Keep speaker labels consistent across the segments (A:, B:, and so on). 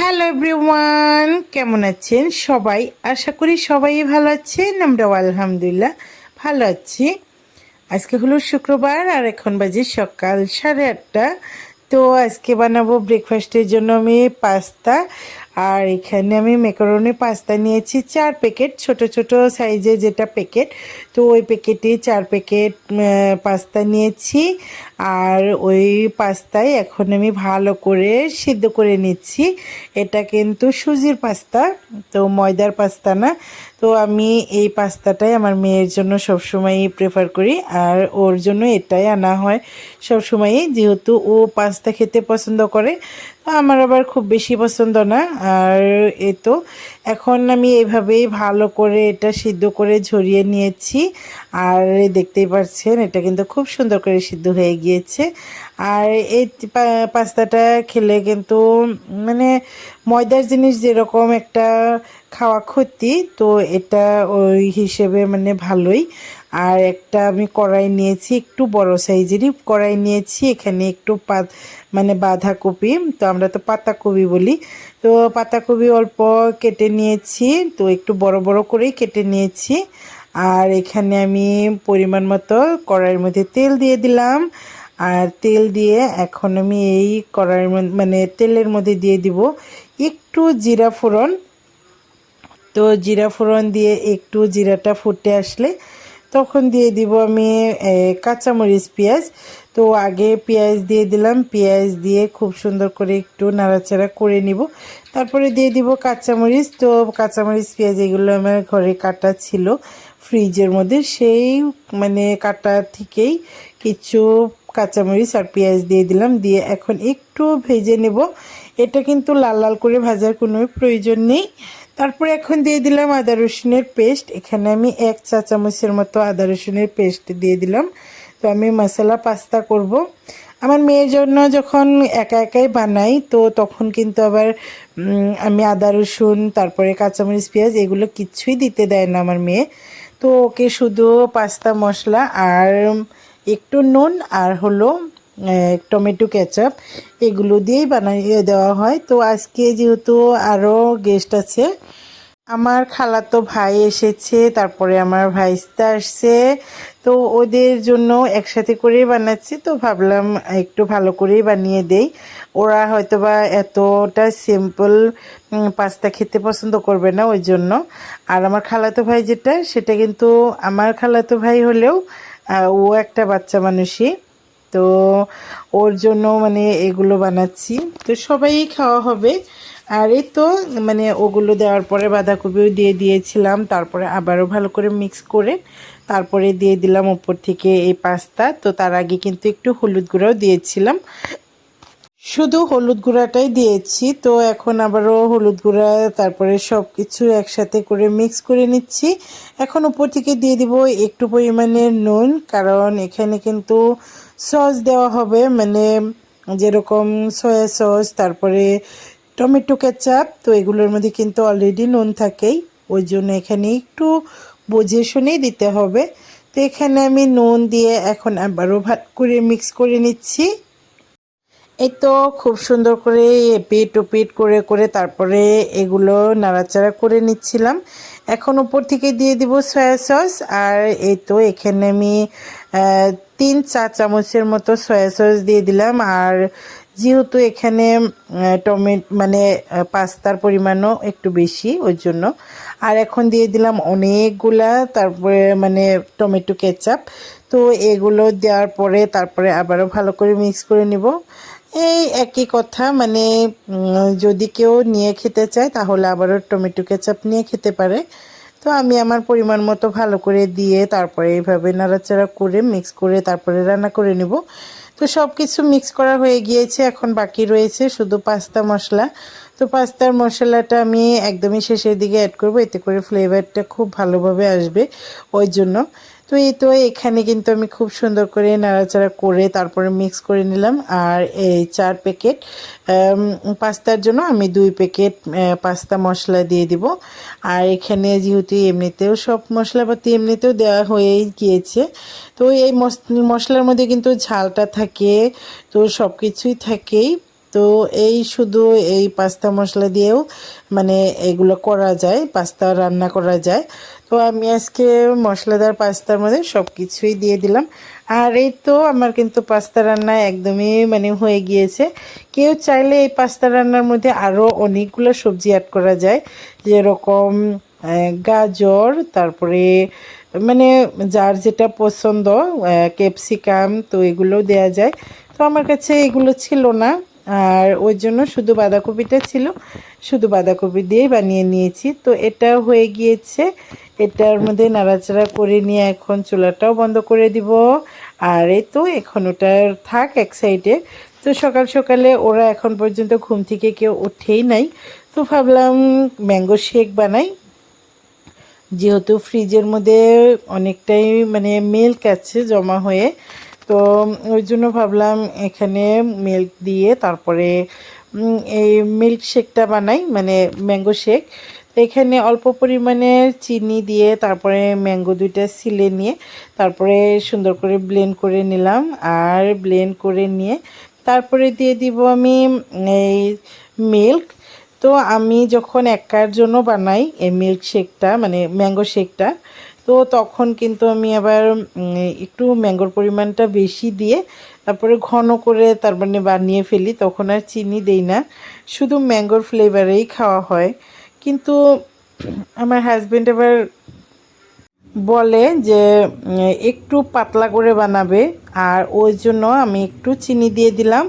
A: Hello everyone কেমন আছেন সবাই? আশা করি সবাই ভালো আছেন, আমরাও আলহামদুলিল্লাহ ভালো আছি। আজকে হলো শুক্রবার আর এখন বাজে সকাল সাড়ে আটটা। তো আজকে বানাবো ব্রেকফাস্টের জন্য আমি পাস্তা আর এখানে আমি মেকারনি পাস্তা নিয়েছি। চার প্যাকেট ছোট ছোট সাইজে যেটা প্যাকেট তো ওই প্যাকেটে চার প্যাকেট পাস্তা নিয়েছি। আর ওই পাস্তায় এখন আমি ভালো করে সিদ্ধ করে নিচ্ছি। এটা কিন্তু সুজির পাস্তা তো ময়দার পাস্তা না। তো আমি এই পাস্তাটাই আমার মেয়ের জন্য সবসময়ই প্রেফার করি। আর ওর জন্য এটাই আনা হয় সবসময়ই, যেহেতু ও পাস্তা খেতে পছন্দ করে। আমার আবার খুব বেশি পছন্দ না, আর এ তো এখন আমি এভাবেই ভালো করে এটা সিদ্ধ করে ঝরিয়ে নিয়েছি, আর দেখতেই পাচ্ছেন এটা কিন্তু খুব সুন্দর করে সিদ্ধ হয়ে গিয়েছে, আর এই পাস্তাটা খেলে কিন্তু মানে ময়দার জিনিস যেরকম একটা খাওয়া ক্ষতি, তো এটা ওই হিসেবে মানে ভালোই আর একটা আমি কড়াই নিয়েছি, একটু বড় সাইজেরই কড়াই নিয়েছি, এখানে একটু পা মানে বাঁধাকপি, তো আমরা তো পাতাকপি বলি। তো পাতাকপি অল্প কেটে নিয়েছি, তো একটু বড় বড় করেই কেটে নিয়েছি। আর এখানে আমি পরিমাণ মতো কড়াইয়ের মধ্যে তেল দিয়ে দিলাম। আর তেল দিয়ে এখন আমি এই কড়াইয়ের মানে তেলের মধ্যে দিয়ে দিব একটু জিরা ফোড়ন। তো জিরা ফোড়ন দিয়ে একটু জিরাটা ফুটে আসলে তখন দিয়ে দিব আমি কাঁচামরিচ, পেঁয়াজ। তো আগে পেঁয়াজ দিয়ে দিলাম, পেঁয়াজ দিয়ে খুব সুন্দর করে একটু নাড়াচাড়া করে নিব। তারপরে দিয়ে দিব কাঁচামরিচ। তো কাঁচামরিচ, পেঁয়াজ এগুলো আমার ঘরে কাটা ছিল ফ্রিজের মধ্যে। সেই মানে কাটা থেকেই কিছু কাঁচামরিচ আর পেঁয়াজ দিয়ে দিলাম। দিয়ে এখন একটু ভেজে নেব। এটা কিন্তু লাল লাল করে ভাজার কোনো প্রয়োজন নেই। তারপরে এখন দিয়ে দিলাম আদা রসুনের পেস্ট। এখানে আমি এক চা চামচের মতো আদা রসুনের পেস্ট দিয়ে দিলাম। তো আমি মশলা, পাস্তা করব। আমার মেয়ের জন্য যখন একা একাই বানাই, তো তখন কিন্তু আবার আমি আদা রসুন, তারপরে কাঁচামরিচ, পেঁয়াজ এগুলো কিচ্ছুই দিতে দেয় না আমার মেয়ে। তো ওকে শুধু পাস্তা, মশলা আর একটু নুন আর হলো টমেটো কেচাপ, এগুলো দিয়েই বানিয়ে দেওয়া হয়। তো আজকে যেহেতু আরও গেস্ট আছে, আমার খালাতো ভাই এসেছে, তারপরে আমার ভাইস্তা আসছে। তো ওদের জন্য একসাথে করেই বানাচ্ছি, তো ভাবলাম একটু ভালো করেই বানিয়ে দেই। ওরা হয়তো বা এতটা সিম্পল পাস্তা খেতে পছন্দ করবে না ওই জন্য। আর আমার খালাতো ভাই যেটা, সেটা কিন্তু আমার খালাতো ভাই হলেও ও একটা বাচ্চা মানুষই। তো ওর জন্য মানে এগুলো বানাচ্ছি। তো সবাই খাওয়া হবে। আর এই তো মানে ওগুলো দেওয়ার পরে বাঁধাকপিও দিয়ে দিয়েছিলাম। তারপরে আবারও ভালো করে মিক্স করে তারপরে দিয়ে দিলাম উপর থেকে এই পাস্তা। তো তার আগে কিন্তু একটু হলুদ গুঁড়াও দিয়েছিলাম। শুধু হলুদ গুঁড়াটাই দিয়েছি। তো এখন আবারও হলুদ গুঁড়া, তারপরে সব কিছু একসাথে করে মিক্স করে নিচ্ছি। এখন উপর থেকে দিয়ে দিব একটু পরিমাণে নুন, কারণ এখানে কিন্তু সস দেওয়া হবে মানে যেরকম সয়া সস তারপরে টমেটো কেচাপ তো এগুলোর মধ্যে কিন্তু অলরেডি নুন থাকেই, ওই জন্য এখানে একটু বুঝে শুনেই দিতে হবে। তো এখানে আমি নুন দিয়ে এখন আবারও ভাত করে মিক্স করে নিচ্ছি। এই তো খুব সুন্দর করে পেট ও পেট করে করে তারপরে এগুলো নাড়াচাড়া করে নিচ্ছিলাম। এখন উপর থেকে দিয়ে দিব সয়া সস আর এই তো এখানে আমি তিন চা চামচের মতো সয়া সস দিয়ে দিলাম। আর যেহেতু এখানে টমেট মানে পাস্তার পরিমাণও একটু বেশি, ওই জন্য। আর এখন দিয়ে দিলাম অনেকগুলা, তারপরে মানে টমেটো কেচাপ। তো এগুলো দেওয়ার পরে, তারপরে আবারও ভালো করে মিক্স করে নিব। এই একই কথা মানে যদি কেউ নিয়ে খেতে চায়, তাহলে আবারও টমেটো কেচাপ নিয়ে খেতে পারে। তো আমি আমার পরিমাণ মতো ভালো করে দিয়ে তারপরে এইভাবে নাড়াচাড়া করে মিক্স করে তারপরে রান্না করে নেব। তো সব কিছু মিক্স করা হয়ে গিয়েছে, এখন বাকি রয়েছে শুধু পাস্তা মশলা। তো পাস্তার মশলাটা আমি একদমই শেষের দিকে অ্যাড করব, এতে করে ফ্লেভারটা খুব ভালোভাবে আসবে, ওই জন্য। তো এই তো এখানে কিন্তু আমি খুব সুন্দর করে নাড়াচাড়া করে তারপরে মিক্স করে নিলাম। আর এই চার প্যাকেট পাস্তার জন্য আমি দুই প্যাকেট পাস্তা মশলা দিয়ে দিব। আর এখানে যেহেতু এমনিতেও সব মশলাপাতি এমনিতেও দেওয়া হয়েই গিয়েছে, তো এই মশলার মধ্যে কিন্তু ঝালটা থাকে, তো সব কিছুই থাকেই। তো এই শুধু এই পাস্তা মশলা দিয়েও মানে এগুলো করা যায়, পাস্তা রান্না করা যায়। তো আমি আজকে মশলাদার পাস্তার মধ্যে সব কিছুই দিয়ে দিলাম। আর এই তো আমার কিন্তু পাস্তা রান্না একদমই মানে হয়ে গিয়েছে। কেউ চাইলে এই পাস্তা রান্নার মধ্যে আরও অনেকগুলো সবজি অ্যাড করা যায়। যেরকম গাজর, তারপরে মানে যার যেটা পছন্দ ক্যাপসিকাম তো এগুলোও দেওয়া যায়। তো আমার কাছে এগুলো ছিল না। আর ওই জন্য শুধু বাঁধাকপিটা ছিল। শুধু বাঁধাকপি দিয়েই বানিয়ে নিয়েছি। তো এটা হয়ে গিয়েছে। এটার মধ্যে নাড়াচাড়া করে নিয়ে এখন চুলাটাও বন্ধ করে দিব। আর এই তো এখন ওটার থাক এক সাইডে। তো সকাল সকালে ওরা এখন পর্যন্ত ঘুম থেকে কেউ ওঠেই নাই। তো ভাবলাম ম্যাঙ্গো শেক বানাই। যেহেতু ফ্রিজের মধ্যে অনেকটাই মানে মিল্ক আছে জমা হয়ে তো ওই জন্য ভাবলাম এখানে মিল্ক দিয়ে তারপরে এই মিল্ক শেকটা বানাই মানে ম্যাঙ্গো শেক এখানে অল্প পরিমাণে চিনি দিয়ে তারপরে ম্যাঙ্গো দুইটা সিলে নিয়ে তারপরে সুন্দর করে ব্লেন্ড করে নিলাম। আর ব্লেন্ড করে নিয়ে তারপরে দিয়ে দিব আমি এই মিল্ক তো আমি যখন একার জন্য বানাই এই মিল্ক শেকটা মানে ম্যাঙ্গো শেকটা তো তখন কিন্তু আমি আবার একটু ম্যাঙ্গোর পরিমাণটা বেশি দিয়ে তারপরে ঘন করে তার মানে বানিয়ে ফেলি, তখন আর চিনি দেই না। শুধু ম্যাঙ্গোর ফ্লেভারেই খাওয়া হয়। কিন্তু আমার হাজব্যান্ড আবার বলে যে একটু পাতলা করে বানাবে আর ওই জন্য আমি একটু চিনি দিয়ে দিলাম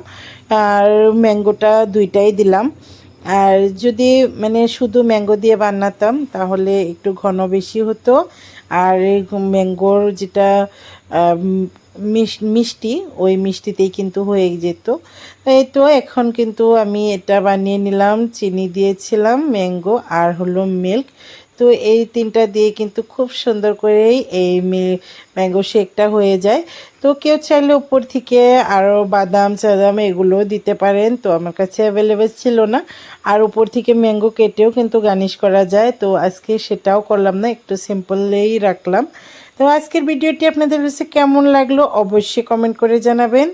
A: আর ম্যাঙ্গোটা দুইটাই দিলাম। আর যদি মানে শুধু ম্যাঙ্গো দিয়ে বানাতাম তাহলে একটু ঘন বেশি হতো আর এই ম্যাঙ্গোর যেটা মিষ্টি, ওই মিষ্টিতেই কিন্তু হয়ে যেত। এই তো এখন কিন্তু আমি এটা বানিয়ে নিলাম, চিনি দিয়েছিলাম, ম্যাঙ্গো আর হলো মিল্ক। তো এই তিনটা দিয়ে কিন্তু খুব সুন্দর করেই এই ম্যাঙ্গো শেকটা হয়ে যায়। তো কেউ চাইলে উপর থেকে আরও বাদাম চাদাম এগুলো দিতে পারেন। তো আমার কাছে অ্যাভেলেবেল ছিল না। আর উপর থেকে ম্যাঙ্গো কেটেও কিন্তু গার্নিশ করা যায়। তো আজকে সেটাও করলাম না, একটু সিম্পলেই রাখলাম। তো আজকের ভিডিওটি আপনাদের কাছে কেমন লাগল অবশ্যই কমেন্ট করে জানাবেন।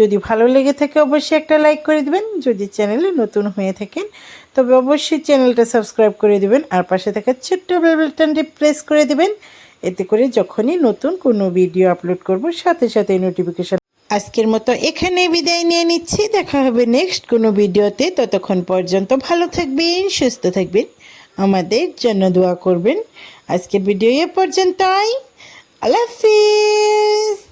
A: যদি ভালো লেগে থাকে অবশ্যই একটা লাইক করে দিবেন। যদি চ্যানেলে নতুন হয়ে থাকেন, তবে অবশ্যই চ্যানেলটা সাবস্ক্রাইব করে দিবেন আর পাশে থাকা ছোট্ট বেল বাটনটি প্রেস করে দিবেন। এতে করে যখনই নতুন কোনো ভিডিও আপলোড করব, সাথে সাথে নোটিফিকেশন আজকের মতো এখানে বিদায় নিয়ে নিচ্ছি। দেখা হবে নেক্সট কোনো ভিডিওতে ততক্ষণ পর্যন্ত ভালো থাকবেন, সুস্থ থাকবেন। আমাদের জন্য দোয়া করবেন। আজকের ভিডিও এ পর্যন্তই। আল্লাহ হাফিজ।